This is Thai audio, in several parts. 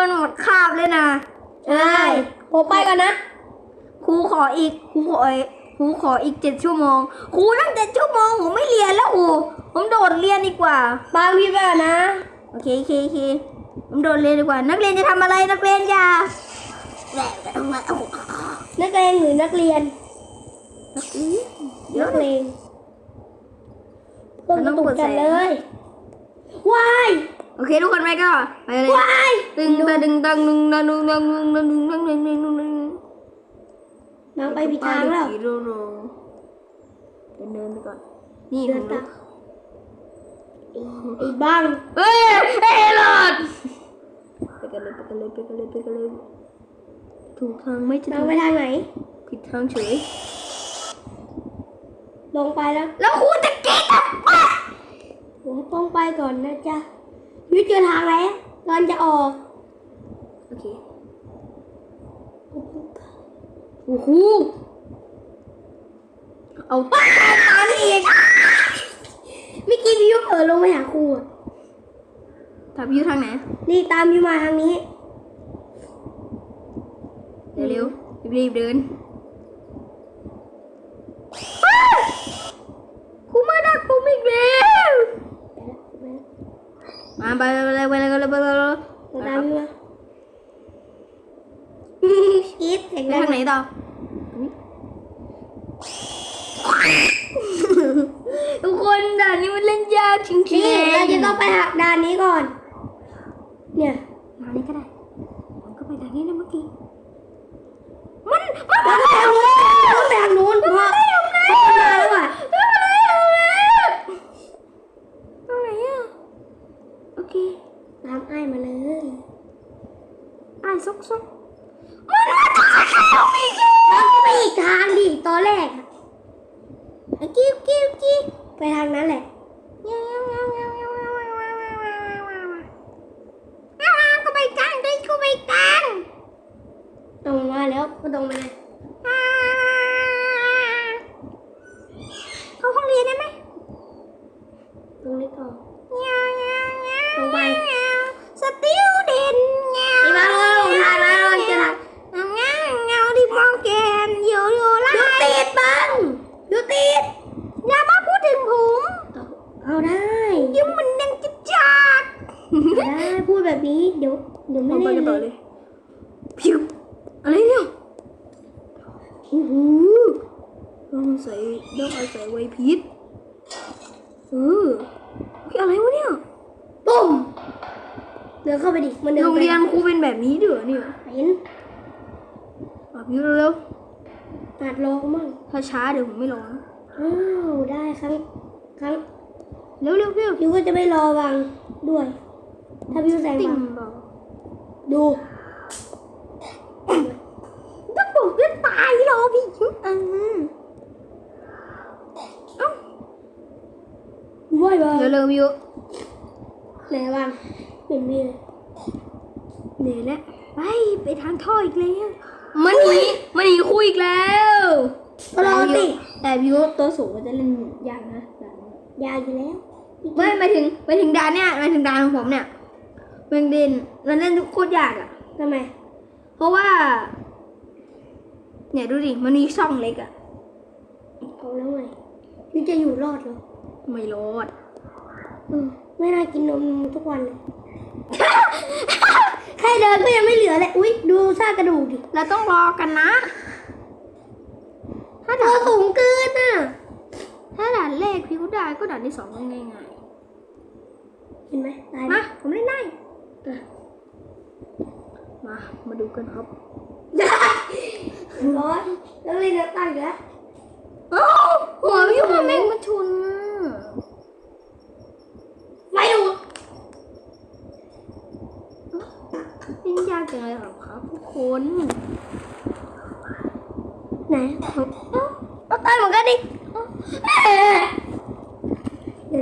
มันหมดคาบเลยนะใช่ผมไปก่อนนะครูขออีกครูขออีกครูขออีกเจ็ดชั่วโมงครูตั้งเจ็ดชั่วโมงผมไม่เรียนแล้วครูผมโดดเรียนดีกว่าบางพี่ไปก่อนนะโอเคโอเคโอเคผมโดดเรียนดีกว่า นักเรียนจะทำอะไรนักเรียนอย่านักเลงหรือนักเรียนเดี๋ยวนักเลงต้องกระตุกกันเลยว้าย โอเคทุกคนไปก็ไปเลยว้ายตึงตะดึงตังดึงตังดึงตังดึงตังดึงตังดึงตังดึงตังดึงบางไปผิดทางแล้วโรโรเดินเดินไปก่อน นี่เดิผนมตารู้มไอ้บ้างเฮ้ยเฮ้ยหลอดไปกันเลยไปกันเลยไปกันเลยไปกันเลยถูกทางไหม่จะบางถูกไปทางไหนผิดทางเฉยลงไปแล้ว แล้วครูจะเก๊กอะผมต้องไปก่อนนะจ๊ะ ยุ้ยเจอทางแล้วตอนจะออก โอเค โอ้โห เอาตาตาอีกเมื่อกี้พี่ยุ้ยเผลอลงไปหาครูอะทับยูทางไหน นี่ตามพี่มาทางนี้ เร็วเร็วรีบๆเดินครูมาดักผมอีกแล้ว มาไปเลยไปเลยไปเลยไปเลยตามมาอีทไปทางไหนต่อทุกคนด่านนี้มันเล่นยากจริงๆเราจะต้องไปหักด่านนี้ก่อน เนี่ยมานี่ก็ได้ผมก็ไปด่านนี้นะเมื่อกี้ มัน มันไปทางนู้นมันไปทางนู้นพ่อมาแล้วอะ ซุกซุกมันมาตายแล้อีกมันไปอีกทางดิตอนแรกอะกิ้วกิ้วกิ้วไปทางนั้นแหละก็ไปกลางดิก็ไปกลางตรงมาแล้วก็ตรงมาเลยเข้าห้องเรียนได้ไหมตรงนี้ต่อ ต้องใส่ต้องอาศัยไวพิษเออเฮ้ยอะไรวะเนี่ยปุ้มเดินเข้าไปดิมันเดินโรงไปเรียนครูเป็นแบบนี้เด้อเนี่ยเห็นอะพิวเร็วอาจรอกูมั่งๆถ้าช้าเดี๋ยวผมไม่รอนะอ้าวได้ครั้งครั้งเร็วเร็วๆพิวพิวก็จะไม่รอวังด้วย ถ้าพิวแซงติ่งวังเปล่าดู ถ้าผมจะตายรอพี่ยุอืมเอ้า ว้ายบ้าเร็วเร็วๆพิวไหนวังเป็นมีเลยเหนื่อยแล้วไปไปทางท่ออีกแล้วมันหนีมันหนีครูอีกแล้วก็รอติแต่พิวตัวสูงมันจะเล่นยากนะด่านนี้ยาวอยู่แล้วไม่หมายถึงหมายถึงด่านเนี่ยหมายถึงด่านของผมเนี่ยมันเด่นมันเล่นโคตรยากอะทำไม เพราะว่า เนี่ยดูดิมันมีช่องเล็กอะเอาแล้วไงพิวจะอยู่รอดเหรอไม่รอดอืม ไม่น่ากินนมทุกวันเลยแค่เดินก็ยังไม่เหลือเลย อุ๊ยดูซากกระดูกดิเราต้องรอกันนะ ถ้าตัด่าวนสูงเกินน่ะ ถ้าด่านแรกพิวได้ก็ด่านที่สองก็ง่ายเห็นไหมตายๆไหมาผมเล่นได้อะมา มาดูกันครับร้อนแล้วเลยเดินตั้งอยู่แล้วเอ้าหัวพิวมันแม่งมาชน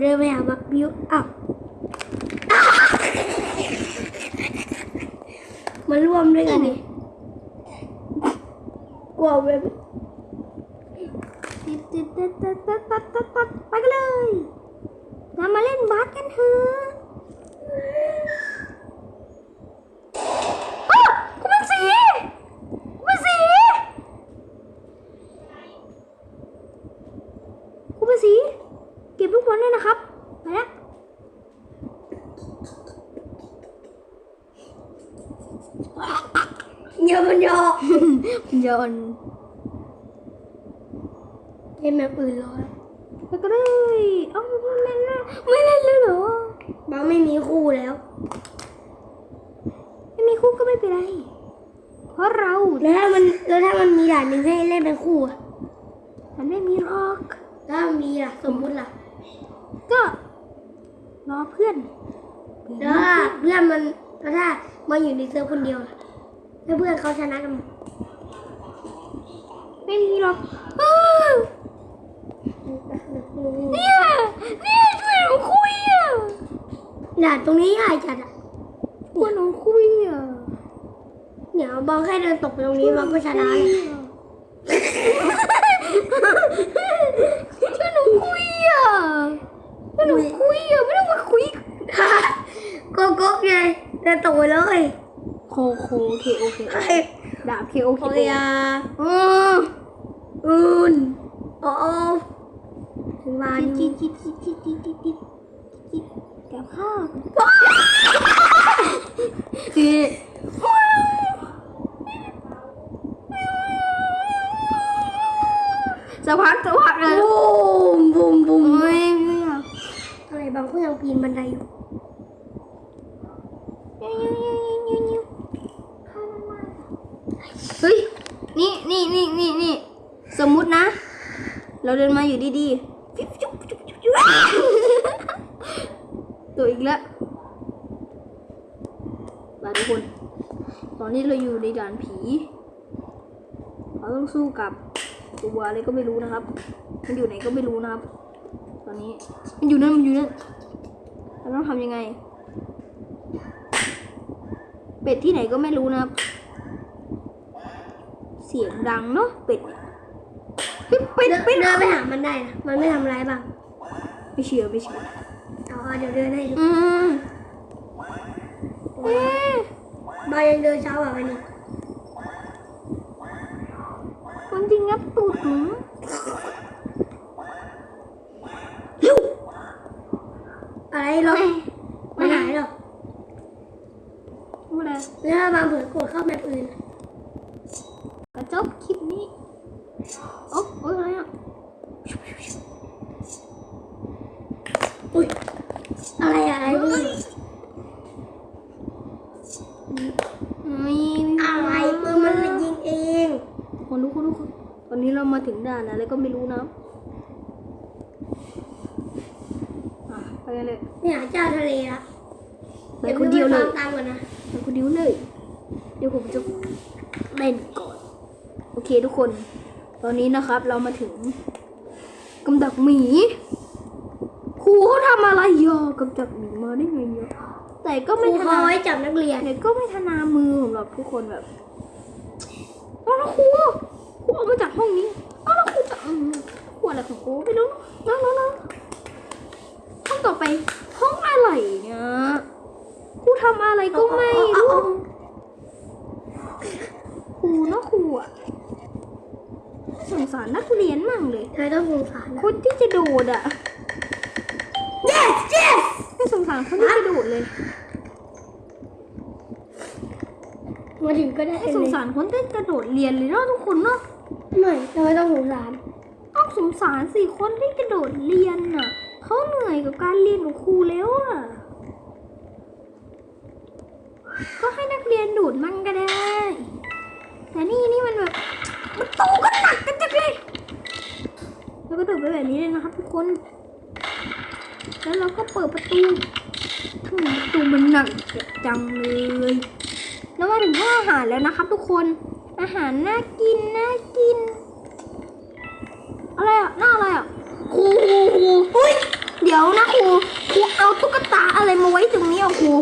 เดินไปหาบักบิวอ้าวมาร่วมด้วยกันดิกลัวเว็บติดติดติดติดติดติดติดไปกันเลย เรามาเล่นบาสกันเถอะ เยอะมันเยอะยอนเล่นแบบอื่นรอแล้วก็เลยเอ้าไม่เล่นแล้วไม่เล่นแล้วเหรอบางไม่มีคู่แล้ว ไม่มีคู่ก็ไม่เป็นไร เพราะเราแล้วถ้ามันแล้วถ้ามันมีด่านหนึ่งให้เล่นเป็นคู่อะมันไม่มีหรอกถ้ามันมีล่ะ สมมุติล่ะ ก็รอเพื่อนแล้วถ้าเพื่อนมันแล้วถ้ามันอยู่ในเซิร์ฟคนเดียวล่ะ ถ้าเพื่อนเขาชนะกันหมดไม่มีหรอกอ้าวเนี่ยเนี่ยช่วยหนูคุยอะด่านตรงนี้ง่ายจัดอะช่วยหนูคุยอะเนี่ยบางแค่เดินตกไปตรงนี้มันก็ชนะเลยช่วยหนูคุยอะช่วยหนูคุยอะไม่ต้องมาคุยโกโก้ไงเดินตกไปเลย โคโคโอเคโอเคไอ้ดาบเคโอเคโอ้ยาเอออื่นโอ้โอ้ถึงมาจินี่จิจิจิจิจิจิจิจิกับข้าวคือสักพักสักพักเลยบูมบูมบูมเฮ้ยไม่อยากอะไรบางคนยังปีนบันไดอยู่ เฮ้ย นี่นี่นี่นี่สมมุตินะ เราเดินมาอยู่ดีๆตัวอีกแล้วมาทุกคน ตอนนี้เราอยู่ในด่านผี เราต้องสู้กับตัวอะไรก็ไม่รู้นะครับ มันอยู่ไหนก็ไม่รู้นะครับ ตอนนี้มันอยู่นั่นมันอยู่นั่นเราต้องทำยังไง เป็ดที่ไหนก็ไม่รู้นะครับ สียงดังเนาะเป็ดเนี่ยเป็ดเป็ดเดินเป็ดเดินไปหามันได้นะมันไม่ทำร้ายบ้างไม่เชื่อไม่เชื่อเอาเอาเดี๋ยวเดินให้ดูอืมเอ๊ะบางยังเดินเช้ากว่าวันนี้คนจริงงับตูดหนูอะไรหรอกไม่หายหรอกพูดอะไรแล้วถ้าบางเผื่อกดเข้าแบบอื่นกระ จบคลิปนี้โอ๊ะโอ๊ยอะไรอะอุ้ยอะไรอะอะไรนี่ไม่อะไรปืนมันยิงเองคนทุกคนทุกคนตอนนี้เรามาถึงด่านอะไรก็ไม่รู้นะอะไปกันเลยไปหาเจ้าทะเลละไปคนเดียวเลยตามก่อนนะไปคนเดียวเลย เดี๋ยวผมจะเล่นก่อน โอเคทุกคน ตอนนี้นะครับเรามาถึงกำดักหมีครูเขาทำอะไรเยอะกำดักหมีมาได้ไงเยอะแต่ก็ครูไม่ถเขานัดไว้จับนักเรียน แต่ก็ไม่ถนามือผมหรอกทุกคนแบบเอาแล้วครูครูออกมาจากห้องนี้เอาแล้วครูจะอืมครูอะไรของครูไม่รู้นะนะนะห้องต่อไปห้องอะไรเนี่ยครูทำอะไรก็ไม่รู้ครูเนอะครูอะสงสารนักเรียนมั่งเลย เธอต้องสงสารนะ คนที่จะโดดอะ yes yes ไม่สงสารคนที่จะโดดเลย มาถึงก็ได้ไม่เลสงยสารคนที่กระโดดเรียนเลยเนาะทุกคนเนาะไม่เธอต้องสงสารต้องสงสารสิคนที่กระโดดเรียนน่ะเขาเหนื่อยกับการเรียนของครูแล้วอะก็ให้นักเรียนโดดมันก็ได้ แต่นี่นี่มันแบบมันโตก็หนักกันจังเลย แล้วก็โดดไปแบบนี้เลยนะครับ ทุกคน แล้วเราก็เปิดประตูอืมประตูมันหนักจังเลย แล้วมาถึงห้องอาหารแล้วนะครับ ทุกคน อาหารน่ากินน่ากิน อะไรอะหน้าอะไรอะครูครูครูอุ้ย เดี๋ยวนะครูครูเอาตุ๊กตาอะไรมาไว้ตรงนี้อะครู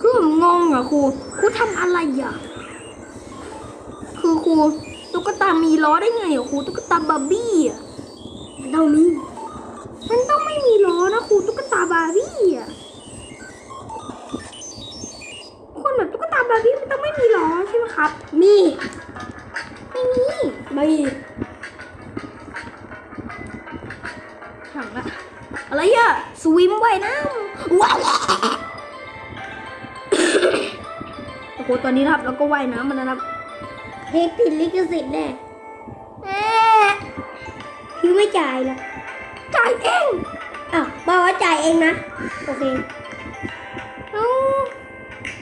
คือผมงงอะครูครูทำอะไรอะ คือครูตุ๊กตามีล้อได้ไงอะครูตุ๊กตาบาร์บี้อะ ต้องมีมันต้องไม่มีล้อนะครูตุ๊กตาบาร์บี้อะคนแบบตุ๊กตาบาร์บี้มันต้องไม่มีล้อใช่ไหมครับ มี ไม่มีไม่มีถังอะอะไรอะสวิมว่ายน้ำว้าวโอเคหตอนนี้นะครับเราก็ว่ายน้ำมันนะครับเพลงติดลิขสิทธิ์แน่แม่พี่ ไม่จ่ายละจ่ายเองอ้าวบอกว่าจ่ายเองนะ โอเคเอา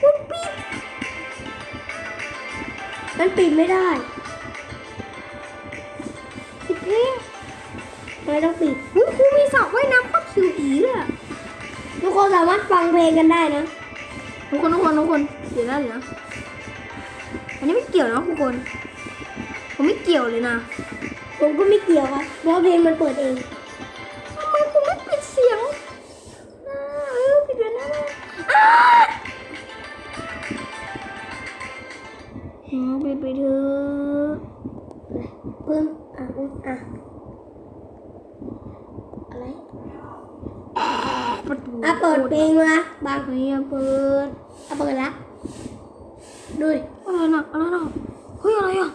คุณปิดมันปิดไม่ได้ปิดเพลงไม่ต้องปิดอุ๊ยครูมีสระว่ายน้ำก็คิวอีเลยอะทุกคนสามารถฟังเพลงกันได้นะ ทุกคนทุกคนทุกคนเดี๋ยวนะเดี๋ยวนะอันนี้ไม่เกี่ยวนะทุกคน ผมไม่เกี่ยวเลยนะ ผมก็ไม่เกี่ยวครับเพราะเพลงมันเปิดเองทำไมคุณไม่ปิดเสียงอ่าเออปิดเลยนะอ่าอืมปิดไปเถอะเพิ่มอะอุ๊ยอะอะไรประตูอะเปิดเพลงมาบางนี่เปิดอะเปิดละดูดิอะไรนะอะไรนะเฮ้ยอะไรอะ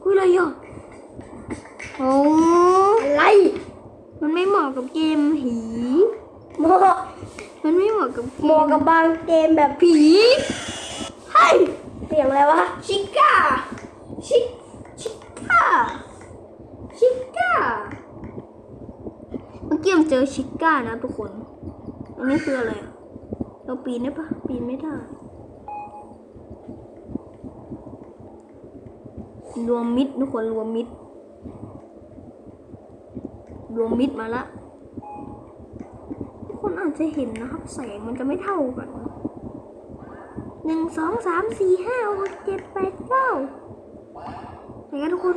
เฮ้ยอะไรอะ โอ้อะไร มันไม่เหมาะกับเกมผีเหมาะมันไม่เหมาะกับเกเหมาะกับบางเกมแบบผีเฮ้ยเสียงอะไรวะชิก้าชิชิก้าชิก้าเมื่อกี้ผมเจอชิก้านะทุกคนอันนี้คืออะไรอะเราปีนได้ปะปีนไม่ได้รวมมิดทุกคนรวมมิด รวมมิดมาละทุกคนอาจจะเห็นนะครับ แสงมันจะไม่เท่ากันหนึ่งสองสามสี่ห้าหกเจ็ดแปดเก้าไหนกันทุกคน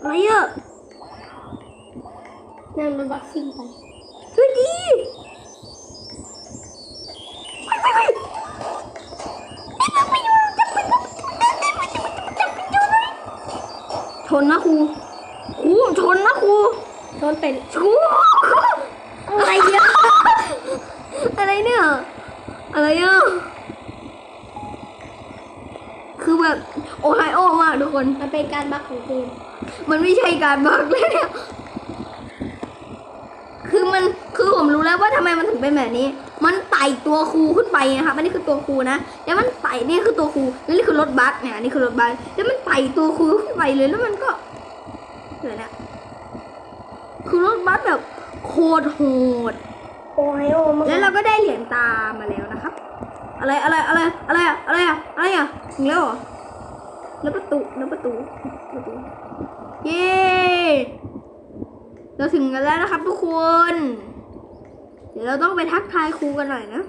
อะไรเยอะนั่งรถบัสซิ่งไปช่วยดีไปไปไปชนนะครูครูชนนะครู โดนเป็นอะไรเยอะอะไรเนี่ยอะไรอะคือแบบโอไฮโอมากทุกคน มันเป็นการบักของเกมมันไม่ใช่การบักเลยเนี่ยคือมันคือผมรู้แล้วว่าทำไมมันถึงเป็นแบบนี้ มันไต่ตัวครูขึ้นไปนะครับอันนี้คือตัวครูนะแล้วมันไต่นี่คือตัวครูแล้วนี่คือรถบัสเนี่ยนนี่คือรถบัสแล้วมันไต่ตัวครูขึ้นไปเลยแล้วมันก็เดี๋ยวนะคือรถบัสแบบโค ตรโหด โอไฮโอมากแล้วเราก็ได้เหรียญตามมาแล้วนะครับ อะไรอะไรอะไรอะไรอะอะไรอะอะไรอะถึงแล้วเหรอแล้วประตูแล้วประตูประตู เย้ เราถึงกันแล้วนะครับทุกคน เดี๋ยวเราต้องไปทักทายครูกันหน่อยนะ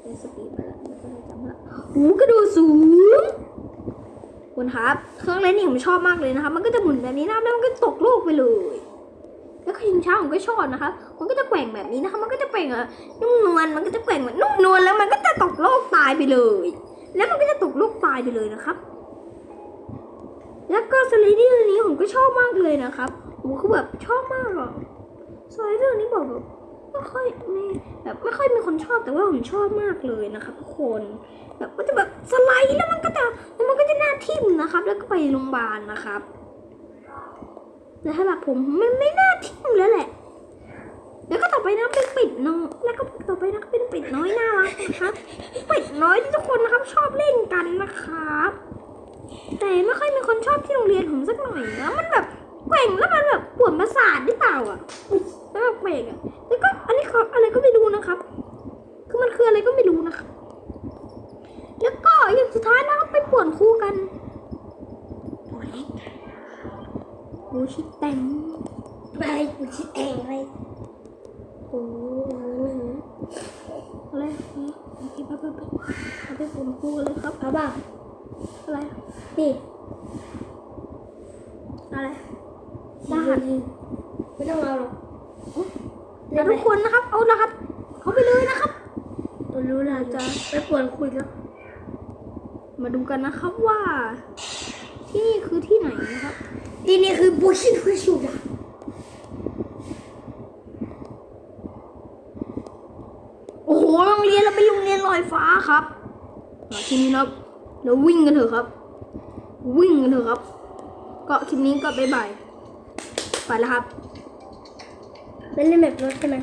เป็นสปีดไปแล้วเดี๋ยวก็ได้จำละโอ้กระโดดสูง คุณครับ เครื่องเล่นนี่ผมชอบมากเลยนะครับ มันก็จะหมุนแบบนี้นะแล้วมันก็ตกโลกไปเลย แล้วก็ชิงช้าผมก็ชอบนะคะมันก็จะแกว่งแบบนี้นะคะมันก็จะแกว่งอะนุ่มนวลมันก็จะแกว่งแบบนุ่มนวลแล้วมันก็จะตกโลกตายไปเลย แล้วมันก็จะตกโลกตายไปเลยนะครับ แล้วก็สไลเดอร์นี้ผมก็ชอบมากเลยนะครับผมคือแบบชอบมากอะสไลเดอร์นี้บอกแบบไม่ค่อยไม่แบบไม่ค่อยมีคนชอบแต่ว่าผมชอบมากเลยนะครับทุกคน แบบก็จะแบบสไลด์แล้วมันก็จะ ก็จะหน้าทิ่มนะครับ แล้วก็ไปโรงพยาบาลนะครับแต่สำหรับผมมันไม่น่าทิ้งแล้วแหละ แล้วก็ต่อไปนะเป็นเป็ดน้อยแล้วก็ต่อไปนะเป็นเป็ดน้อยน่ารักนะครับเป็ดน้อยที่ทุกคนนะครับชอบเล่นกันนะครับ แต่ไม่ค่อยมีคนชอบที่โรงเรียนผมสักหน่อยนะมันแบบแกว่งแล้วมันแบบปวดประสาทหรือเปล่าอะแล้วแบบแกว่งอะแล้วก็อันนี้เขาอะไรก็ไม่รู้นะครับ คือมันคืออะไรก็ไม่รู้นะครับ แล้วก็อย่างสุดท้ายนะครับไป ป่วนครูกันโอ้ยโอ้ชิแต่งไปกูชิดเองเลยโอ้โหอะไรโอเคไปไปไปเอาไปผมครูกันเลยครับเอาบ้าอะไรนี่อะไรรหัสไม่ต้องเอาหรอกแล้วทุกคนนะครับ เอารหัสเขาไปเลยนะครับเรารู้แล้วจะไปปวนคุยแล้ว มาดูกันนะครับว่า ที่นี่คือที่ไหนนะครับ ที่นี่คือบุชิบุชิดะโอ้โหโรงเรียนเราเป็นโรงเรียนลอยฟ้าครับมาทีนี้นะครับเราวิ่งกันเถอะครับ วิ่งกันเถอะครับ ก็คลิปนี้ก็บ๊ายบายไปแล้วครับเป็นเล่นแบบรถใช่ไหม